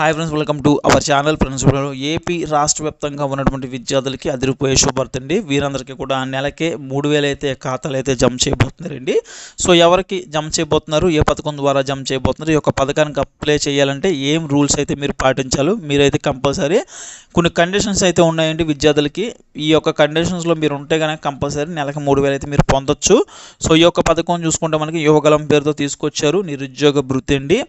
Hi friends welcome to our channel friends AP రాష్ట్ర వ్యాప్తంగా ఉన్నటువంటి విద్యార్థులకి అదిరిపోయే శుభార్త అండి. వీరందరికీ కూడా నెలకే మూడు వేలు అయితే ఖాతాలు అయితే జమ చేయబోతున్నారండి. సో ఎవరికి జమ చేయబోతున్నారు? ఏ పథకం ద్వారా జమ చేయబోతున్నారు? ఈ యొక్క పథకానికి అప్లై చేయాలంటే ఏం రూల్స్ అయితే మీరు పాటించాలో మీరైతే కంపల్సరీ కొన్ని కండిషన్స్ అయితే ఉన్నాయండి విద్యార్థులకి. ఈ యొక్క కండిషన్స్లో మీరు ఉంటే కనుక కంపల్సరీ నెలకు మూడు వేలు అయితే మీరు పొందొచ్చు. సో ఈ యొక్క పథకం చూసుకుంటే మనకి యువగలం పేరుతో తీసుకొచ్చారు. నిరుద్యోగ భృతి అండి.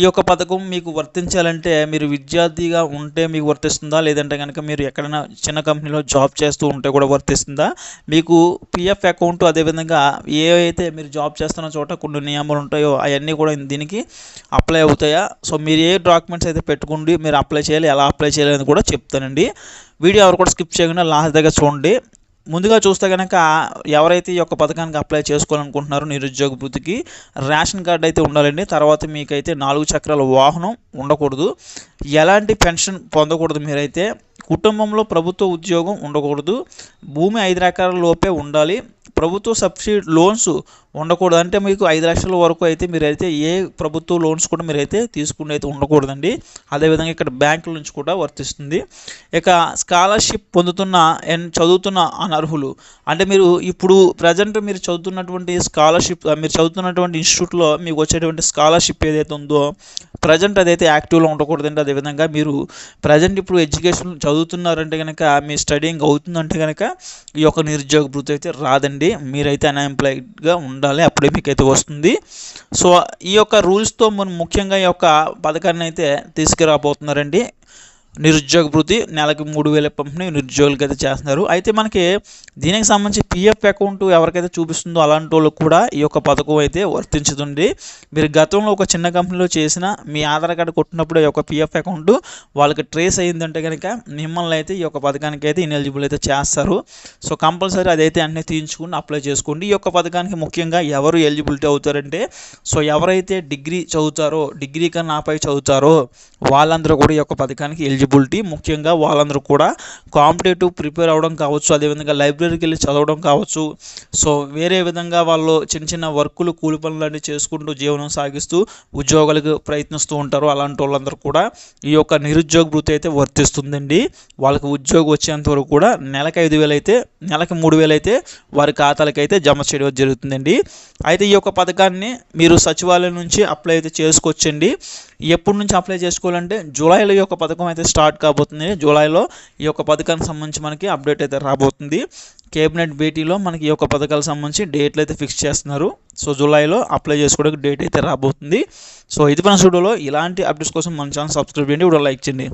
ఈ యొక్క పథకం మీకు వర్తించాలంటే మీరు విద్యార్థిగా ఉంటే మీకు వర్తిస్తుందా? లేదంటే కనుక మీరు ఎక్కడైనా చిన్న కంపెనీలో జాబ్ చేస్తూ ఉంటే కూడా వర్తిస్తుందా? మీకు పిఎఫ్ అకౌంట్ అదేవిధంగా ఏవైతే మీరు జాబ్ చేస్తున్న చోట కొన్ని నియమాలు ఉంటాయో అవన్నీ కూడా దీనికి అప్లై అవుతాయా? సో మీరు ఏ డాక్యుమెంట్స్ అయితే పెట్టుకుండి మీరు అప్లై చేయాలి ఎలా అప్లై చేయాలి అని కూడా చెప్తానండి. వీడియో ఎవరు కూడా స్కిప్ చేయకుండా లాస్ట్ దగ్గర చూడండి. ముందుగా చూస్తే కనుక ఎవరైతే ఈ యొక్క పథకానికి అప్లై చేసుకోవాలనుకుంటున్నారో నిరుద్యోగ వృత్తికి రేషన్ కార్డు అయితే ఉండాలండి. తర్వాత మీకైతే నాలుగు చక్రాల వాహనం ఉండకూడదు. ఎలాంటి పెన్షన్ పొందకూడదు మీరైతే? కుటుంబంలో ప్రభుత్వ ఉద్యోగం ఉండకూడదు. భూమి ఐదు రకాల లోపే ఉండాలి. ప్రభుత్వ సబ్సిడీ లోన్స్ ఉండకూడదు. అంటే మీకు ఐదు లక్షల వరకు అయితే మీరైతే ఏ ప్రభుత్వ లోన్స్ కూడా మీరైతే తీసుకుని అయితే ఉండకూడదండి. అదేవిధంగా ఇక్కడ బ్యాంకుల నుంచి కూడా వర్తిస్తుంది. ఇక స్కాలర్షిప్ పొందుతున్న అండ్ చదువుతున్న అనర్హులు అంటే మీరు ఇప్పుడు ప్రజెంట్ మీరు చదువుతున్నటువంటి స్కాలర్షిప్ మీరు చదువుతున్నటువంటి ఇన్స్టిట్యూట్లో మీకు వచ్చేటువంటి స్కాలర్షిప్ ఏదైతే ఉందో ప్రజెంట్ అదైతే యాక్టివ్లో ఉండకూడదండి. అదేవిధంగా మీరు ప్రజెంట్ ఇప్పుడు ఎడ్యుకేషన్ చదువుతున్నారంటే కనుక మీ స్టడీయింగ్ అవుతుందంటే కనుక ఈ యొక్క నిరుద్యోగ భృతి అయితే రాదండి. మీరైతే అన్ఎంప్లాయిడ్గా ఉండాలి అప్పుడే మీకైతే వస్తుంది. సో ఈ యొక్క రూల్స్తో మనం ముఖ్యంగా ఈ యొక్క పథకాన్ని అయితే తీసుకురాబోతున్నారండి. నిరుద్యోగ భృతి నెలకి మూడు వేల పంపిణీ నిరుద్యోగులకి అయితే చేస్తున్నారు. అయితే మనకి దీనికి సంబంధించి పిఎఫ్ అకౌంట్ ఎవరికైతే చూపిస్తుందో అలాంటి వాళ్ళకు కూడా ఈ యొక్క పథకం అయితే వర్తించుతుంది. మీరు గతంలో ఒక చిన్న కంపెనీలో చేసిన మీ ఆధార్ కార్డు కొట్టినప్పుడు ఈ యొక్క పిఎఫ్ అకౌంట్ వాళ్ళకి ట్రేస్ అయ్యిందంటే కనుక మిమ్మల్ని అయితే ఈ యొక్క పథకానికి అయితే ఇనెలిజిబుల్ అయితే చేస్తారు. సో కంపల్సరీ అదైతే అన్నీ తీయించుకుని అప్లై చేసుకోండి. ఈ యొక్క పథకానికి ముఖ్యంగా ఎవరు ఎలిజిబిలిటీ అవుతారంటే సో ఎవరైతే డిగ్రీ చదువుతారో డిగ్రీ కన్నా ఆపై చదువుతారో వాళ్ళందరూ కూడా ఈ యొక్క పథకానికి ఎలిజిబిలిటీ ముఖ్యంగా వాళ్ళందరూ కూడా కాంపిటేటివ్ ప్రిపేర్ అవ్వడం కావచ్చు అదేవిధంగా లైబ్రరీకి వెళ్ళి చదవడం కావచ్చు. సో వేరే విధంగా వాళ్ళు చిన్న చిన్న వర్కులు కూలి పనులన్నీ చేసుకుంటూ జీవనం సాగిస్తూ ఉద్యోగాలకు ప్రయత్నిస్తూ ఉంటారు. అలాంటి వాళ్ళందరూ కూడా ఈ యొక్క నిరుద్యోగ వృత్తి అయితే వర్తిస్తుందండి. వాళ్ళకి ఉద్యోగం వచ్చేంత వరకు కూడా నెలకు ఐదు వేలు అయితే నెలకు మూడు వేలు అయితే వారి ఖాతాలకు అయితే జమ చేయడం జరుగుతుందండి. అయితే ఈ యొక్క పథకాన్ని మీరు సచివాలయం నుంచి అప్లై అయితే చేసుకోవచ్చండి. ఎప్పటి నుంచి అప్లై చేసుకోవాలంటే జూలైలో ఈ యొక్క పథకం అయితే స్టార్ట్ కాబోతుంది. జూలైలో ఈ యొక్క పథకానికి సంబంధించి మనకి అప్డేట్ అయితే రాబోతుంది. కేబినెట్ భేటీలో మనకి ఈ యొక్క పథకాలకు సంబంధించి డేట్లు అయితే ఫిక్స్ చేస్తున్నారు. సో జూలైలో అప్లై చేసుకోవడానికి డేట్ అయితే రాబోతుంది. సో ఇది మన స్టూడియోలో ఇలాంటి అప్డేట్స్ కోసం మన ఛానల్ సబ్స్క్రైబ్ చేయండి. వీడియో లైక్ చేయండి.